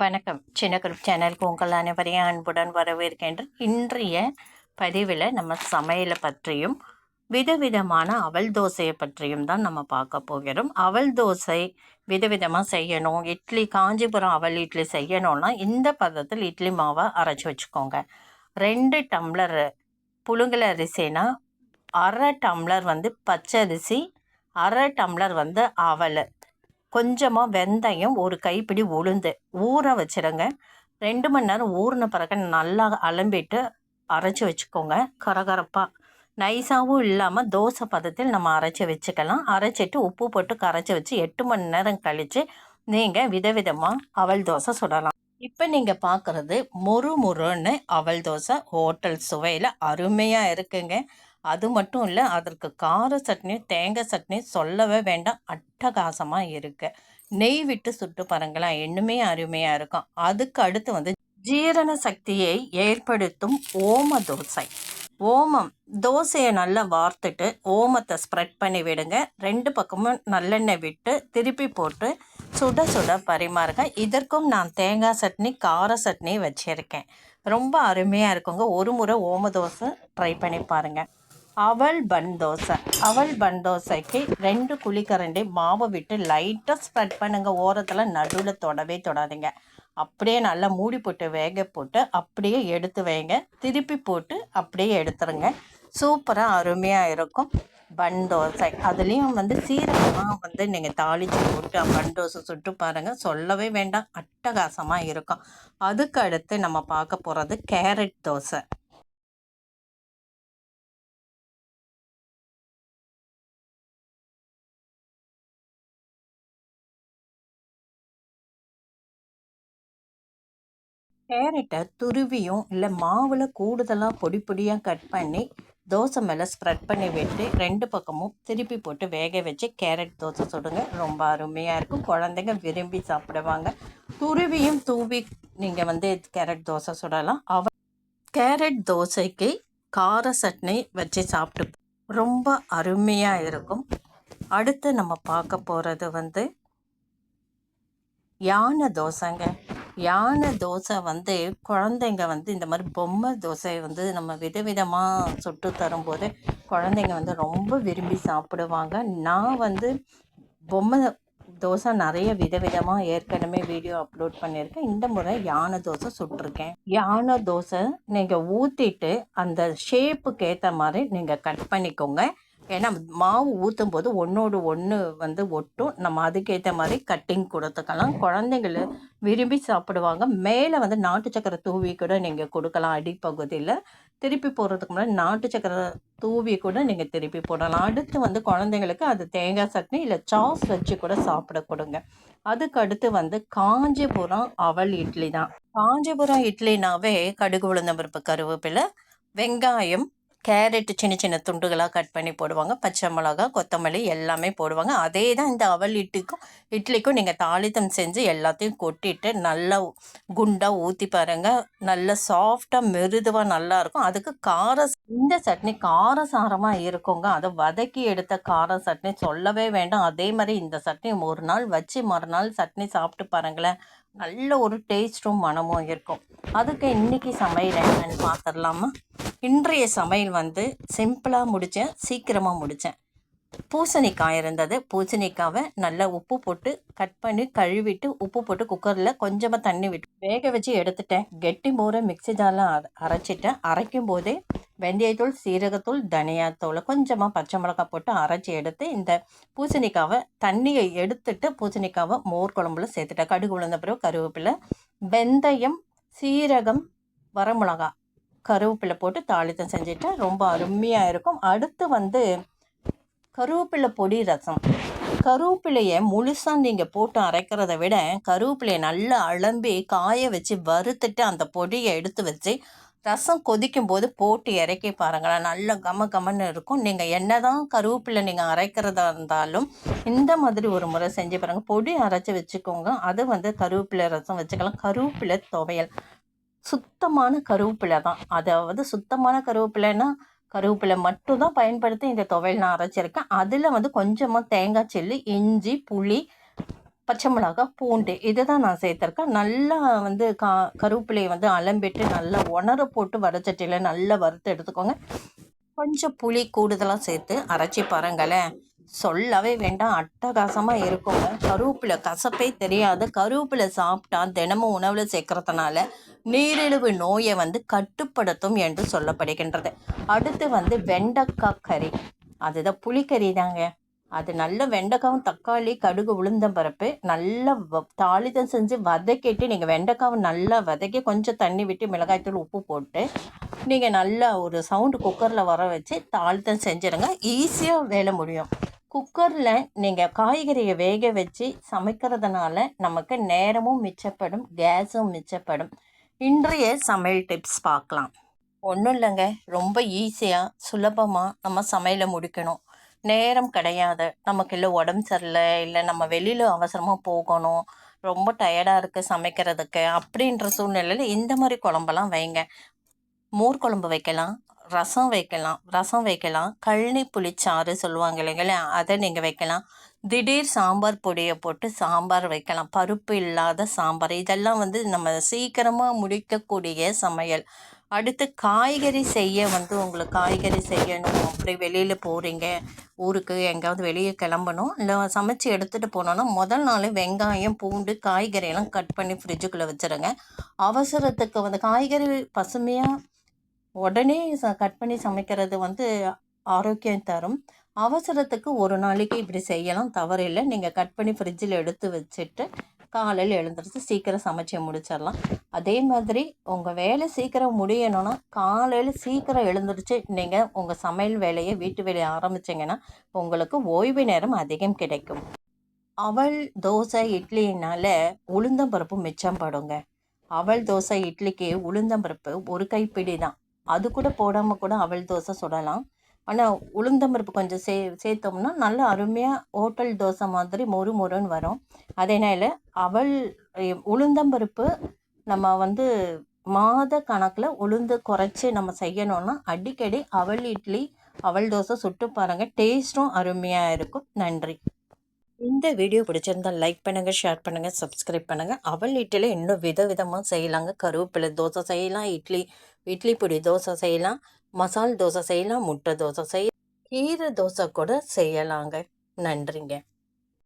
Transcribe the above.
வணக்கம். சின்ன குரூப் சேனலுக்கு உங்கள் அனைவரையும் அன்புடன் வரவேற்கின்ற இன்றைய பதிவில் நம்ம சமையலை பற்றியும் விதவிதமான அவல் தோசையை பற்றியும் தான் நம்ம பார்க்க போகிறோம். அவல் தோசை விதவிதமாக செய்யணும். இட்லி காஞ்சிபுரம் அவல் இட்லி செய்யணும்னா இந்த பதத்தில் இட்லி மாவை அரைச்சி வச்சுக்கோங்க. ரெண்டு டம்ளர் புழுங்கல் அரிசினா அரை டம்ளர் வந்து பச்சரிசி அரை டம்ளர் வந்து அவல். கொஞ்சமாக வெந்தயம் ஒரு கைப்பிடி உளுந்து. ஊற வச்சிடுங்க ரெண்டு மணி நேரம் ஊறின பிறகு நல்லா அலம்பிட்டு அரைச்சி வச்சுக்கோங்க. கரகரப்பாக நைஸாகவும் இல்லாமல் தோசை பதத்தில் நம்ம அரைச்சி வச்சுக்கலாம். அரைச்சிட்டு உப்பு போட்டு கரைச்சி வச்சு எட்டு மணி நேரம் கழித்து நீங்கள் விதவிதமாக அவல் தோசை சுடலாம். இப்போ நீங்கள் பார்க்குறது மொறு மொறுன்னு அவல் தோசை ஹோட்டல் சுவையில் அருமையாக இருக்குங்க. அது மட்டும் இல்லை அதற்கு கார சட்னி தேங்காய் சட்னி சொல்லவே வேண்டாம். அட்டகாசமாக இருக்கு. நெய் விட்டு சுட்டு பாருங்களேன் இன்னுமே அருமையாக இருக்கும். அதுக்கு அடுத்து வந்து ஜீரண சக்தியை ஏற்படுத்தும் ஓம தோசை. ஓமம் தோசையை நல்லா வார்த்துட்டு ஓமத்தை ஸ்ப்ரெட் பண்ணி விடுங்க. ரெண்டு பக்கமும் நல்லெண்ணெய் விட்டு திருப்பி போட்டு சுட சுட பரிமாறுங்க. இதற்கும் நான் தேங்காய் சட்னி கார சட்னி வச்சுருக்கேன். ரொம்ப அருமையாக இருக்குங்க. ஒரு முறை ஓம தோசை ட்ரை பண்ணி பாருங்கள் அவல் பன் தோசை அவல் பன் தோசைக்கு ரெண்டு குழிக்கரண்டி மாவை விட்டு லைட்டாக ஸ்ப்ரெட் பண்ணுங்கள் ஓரத்தில் நடுவில் தொடவே தொடாதீங்க. அப்படியே நல்லா மூடி போட்டு வேக போட்டு அப்படியே எடுத்து வைங்க. திருப்பி போட்டு அப்படியே எடுத்துருங்க. சூப்பராக அருமையாக இருக்கும். பன் தோசை அதுலேயும் வந்து சீரகமாக வந்து நீங்கள் தாளித்து போட்டு பன் தோசை சுட்டு பாருங்கள் சொல்லவே வேண்டாம். அட்டகாசமாக இருக்கும். அதுக்கு அடுத்து நம்ம பார்க்க போகிறது கேரட் தோசை. கேரட்டை துருவியும் இல்லை மாவில் கூடுதலாக பொடி பொடியாக கட் பண்ணி தோசை மேலே ஸ்ப்ரெட் பண்ணி விட்டு ரெண்டு பக்கமும் திருப்பி போட்டு வேக வச்சு கேரட் தோசை சுடுங்க. ரொம்ப அருமையாக இருக்கும். குழந்தைங்க விரும்பி சாப்பிடுவாங்க. துருவியும் தூவி நீங்கள் வந்து கேரட் தோசை சுடலாம். அவ கேரட் தோசைக்கு கார சட்னி வச்சு சாப்பிட்டு ரொம்ப அருமையாக இருக்கும். அடுத்து நம்ம பார்க்க போகிறது வந்து யானை தோசைங்க. யானை தோசை வந்து குழந்தைங்க வந்து இந்த மாதிரி பொம்மை தோசையை வந்து நம்ம விதவிதமாக சுட்டு தரும்போது குழந்தைங்க வந்து ரொம்ப விரும்பி சாப்பிடுவாங்க. நான் வந்து பொம்மை தோசை நிறைய விதவிதமாக ஏற்கனவே வீடியோ அப்லோட் பண்ணியிருக்கேன். இந்த முறை யானை தோசை சுட்டிருக்கேன். யானை தோசை நீங்கள் ஊற்றிட்டு அந்த ஷேப்புக்கு ஏற்ற மாதிரி நீங்கள் கட் பண்ணிக்கோங்க. ஏன்னா மாவு ஊற்றும் போது ஒன்றோடு ஒன்று வந்து ஒட்டும். நம்ம அதுக்கேற்ற மாதிரி கட்டிங் கொடுத்துக்கலாம். குழந்தைங்கள விரும்பி சாப்பிடுவாங்க. மேலே வந்து நாட்டு சக்கரை தூவி கூட நீங்கள் கொடுக்கலாம் அடிப்பகுதியில். திருப்பி போடுறதுக்கு முன்னாடி நாட்டு சக்கரை தூவி கூட நீங்கள் திருப்பி போடலாம். அடுத்து வந்து குழந்தைங்களுக்கு அது தேங்காய் சட்னி இல்லை சாஸ் வச்சு கூட சாப்பிட கொடுங்க. அதுக்கு அடுத்து வந்து காஞ்சிபுரம் அவல் இட்லி தான். காஞ்சிபுரம் இட்லினாவே கடுகு உளுந்தம்பருப்பு கருவேப்பிலை வெங்காயம் கேரட் சின்ன சின்ன துண்டுகளாக கட் பண்ணி போடுவாங்க. பச்சை மிளகா கொத்தமல்லி எல்லாமே போடுவாங்க. அதே தான் இந்த அவல் இட்டுக்கும். இட்லிக்கும் நீங்கள் தாளித்தம் செஞ்சு எல்லாத்தையும் கொட்டிட்டு நல்லா குண்டாக ஊற்றி பாருங்கள் நல்லா சாஃப்டாக மிருதுவாக நல்லாயிருக்கும் அதுக்கு கார இந்த சட்னி காரசாரமாக இருக்குங்க. அதை வதக்கி எடுத்த கார சட்னி சொல்லவே வேண்டாம். அதே மாதிரி இந்த சட்னி ஒரு நாள் வச்சு மறுநாள் சட்னி சாப்பிட்டு பாருங்களேன். நல்ல ஒரு டேஸ்ட்டும் மனமும் இருக்கும். அதுக்கு இன்றைக்கி சமையல் என்னன்னு பார்த்துடலாமா இன்றைய சமையல் வந்து சிம்பிளாக முடித்தேன் சீக்கிரமாக முடித்தேன் பூசணிக்காய் இருந்தது. பூசணிக்காவை நல்லா உப்பு போட்டு கட் பண்ணி கழுவிட்டு உப்பு போட்டு குக்கரில் கொஞ்சமாக தண்ணி விட்டு வேக வச்சு எடுத்துட்டேன். கெட்டி மோரை மிக்சி ஜாரில் அரைச்சிட்டேன். அரைக்கும் போதே வெந்தயத்தூள் சீரகத்தூள் தனியாத்தூள் கொஞ்சமாக பச்சை மிளகாய் போட்டு அரைச்சி எடுத்து இந்த பூசணிக்காவை தண்ணியை எடுத்துட்டு பூசணிக்காவை மோர் குழம்புல சேர்த்துட்டேன். கடுகு உளுந்த பிறகு கருவேப்பிலை வெந்தயம் சீரகம் வரமிளகா கருவேப்பிலை போட்டு தாளித்தம் செஞ்சுட்டா ரொம்ப அருமையாக இருக்கும். அடுத்து வந்து கருவேப்பிலை பொடி ரசம். கருவேப்பிலையை முழுசாக நீங்கள் போட்டு அரைக்கிறத விட கருவேப்பிலையை நல்லா அலம்பி காய வச்சு வறுத்துட்டு அந்த பொடியை எடுத்து வச்சு ரசம் கொதிக்கும் போது போட்டு இறக்கி பாருங்களேன். நல்ல கம கமன்னு இருக்கும். நீங்கள் என்ன தான் கருவேப்பிலை நீங்கள் அரைக்கிறதா இருந்தாலும் இந்த மாதிரி ஒரு முறை செஞ்சு பாருங்கள் பொடி அரைச்சி வச்சுக்கோங்க. அது வந்து கருவேப்பிலை ரசம் வச்சுக்கலாம். கருவேப்பிலை துவையல். சுத்தமான கருவேப்பிலை தான். அதாவது சுத்தமான கருவேப்பிலைன்னா கருவேப்பிலை மட்டும் தான் பயன்படுத்தி இந்த துவையல் நான் அரைச்சிருக்கேன். அதில் வந்து கொஞ்சமாக தேங்காய் செல்லு இஞ்சி புளி பச்சை மிளகாய் பூண்டு இதை தான் நான் சேர்த்துருக்கேன். நல்லா வந்து கா கருவேப்பிலையை வந்து அலம்பிட்டு நல்லா உணர போட்டு வடச்சட்டியில் நல்லா வறுத்து எடுத்துக்கோங்க. கொஞ்சம் புளி கூடுதலாக சேர்த்து அரைச்சி பாருங்களேன். சொல்லவே வேண்டாம். அட்டகாசமாக இருக்குங்க. கருவேப்பிலை கசப்பே தெரியாது. கருவேப்பிலை சாப்பிட்டா தினமும் உணவில் சேர்க்கறதுனால நீரிழிவு நோயை வந்து கட்டுப்படுத்தும் என்று சொல்லப்படுகின்றது. அடுத்து வந்து வெண்டைக்காய் கறி. அதுதான் புளிக்கறி தாங்க. அது நல்ல வெண்டைக்காவும் தக்காளி கடுகு உளுந்தம் பருப்பு நல்லா வ- தாளிதம் செஞ்சு வதக்கிட்டு நீங்கள் வெண்டைக்காவை நல்லா வதக்கி கொஞ்சம் தண்ணி விட்டு மிளகாய்த்தூள் உப்பு போட்டு நீங்கள் நல்லா ஒரு சவுண்டு குக்கரில் வர வச்சு தாளிதம் செஞ்சிடுங்க ஈஸியாக வேலை முடியும். குக்கரில் நீங்கள் காய்கறியை வேக வச்சு சமைக்கிறதுனால நமக்கு நேரமும் மிச்சப்படும் கேஸும் மிச்சப்படும். இன்றைய சமையல் டிப்ஸ் பார்க்கலாம். ஒன்றும் இல்லைங்க. ரொம்ப ஈஸியாக சுலபமாக நம்ம சமையலை முடிக்கணும். நேரம் கிடையாது. நமக்கு இல்லை உடம்பு சரியில்லை இல்லை நம்ம வெளியில் அவசரமாக போகணும் ரொம்ப டயர்டாக இருக்குது சமைக்கிறதுக்கு அப்படின்ற சூழ்நிலையில் இந்த மாதிரி குழம்பெல்லாம் வைங்க. மோர் குழம்பு வைக்கலாம் ரசம் வைக்கலாம். ரசம் வைக்கலாம். கழனி புளிச்சாறு சொல்லுவாங்க இல்லைங்களா? அதை நீங்கள் வைக்கலாம். திடீர் சாம்பார் பொடியை போட்டு சாம்பார் வைக்கலாம். பருப்பு இல்லாத சாம்பார். இதெல்லாம் வந்து நம்ம சீக்கிரமாக முடிக்கக்கூடிய சமையல். அடுத்து காய்கறி செய்ய வந்து உங்களுக்கு காய்கறி செய்யணும். அப்படி வெளியில் போகிறீங்க ஊருக்கு எங்கேயாவது வெளியே கிளம்பணும். இல்லை சமைச்சு எடுத்துகிட்டு போனோன்னா முதல் நாள் வெங்காயம் பூண்டு காய்கறியெல்லாம் கட் பண்ணி ஃப்ரிட்ஜுக்குள்ளே வச்சுருங்க. அவசரத்துக்கு வந்து காய்கறி பசுமையாக உடனே ச கட் பண்ணி சமைக்கிறது வந்து ஆரோக்கியம் தரும். அவசரத்துக்கு ஒரு நாளைக்கு இப்படி செய்யலாம் தவறில்லை நீங்கள் கட் பண்ணி ஃப்ரிட்ஜில் எடுத்து வச்சுட்டு காலையில் எழுந்திரிச்சு சீக்கிரம் சமைச்சு முடிச்சிடலாம். அதே மாதிரி உங்கள் வேலை சீக்கிரம் முடியணும்னா காலையில் சீக்கிரம் எழுந்திரிச்சு நீங்கள் உங்கள் சமையல் வேலையை வீட்டு வேலையை ஆரம்பிச்சிங்கன்னா உங்களுக்கு ஓய்வு நேரம் அதிகம் கிடைக்கும். அவள் தோசை இட்லினால உளுந்தம்பருப்பு மிச்சம் படுங்க. அவள் தோசை இட்லிக்கு உளுந்தம்பருப்பு ஒரு கைப்பிடி தான். அது கூட போடாமல் கூட அவல் தோசை சுடலாம். ஆனால் உளுந்தம்பருப்பு கொஞ்சம் சே சேர்த்தோம்னா நல்லா அருமையாக ஹோட்டல் தோசை மாதிரி மொறு மொறுன்னு வரும். அதே நேரில் அவள் உளுந்தம்பருப்பு நம்ம வந்து மாத கணக்கில் உளுந்து குறைச்சி நம்ம செய்யணும்னா அடிக்கடி அவல் இட்லி அவல் தோசை சுட்டு பாருங்கள் டேஸ்ட்டும் அருமையாக இருக்கும். நன்றி. இந்த வீடியோ பிடிச்சிருந்தா லைக் பண்ணுங்கள் ஷேர் பண்ணுங்கள் சப்ஸ்கிரைப் பண்ணுங்கள் அவல் இட்லியில் இன்னும் வித விதமாக செய்யலாங்க. கருவேப்பிலை தோசை செய்யலாம் இட்லி இட்லி பொடி தோசை செய்யலாம் மசால் தோசை செய்யலாம் முட்டை தோசை செய்யலாம் கீரை தோசை கூட செய்யலாங்க. நன்றிங்க.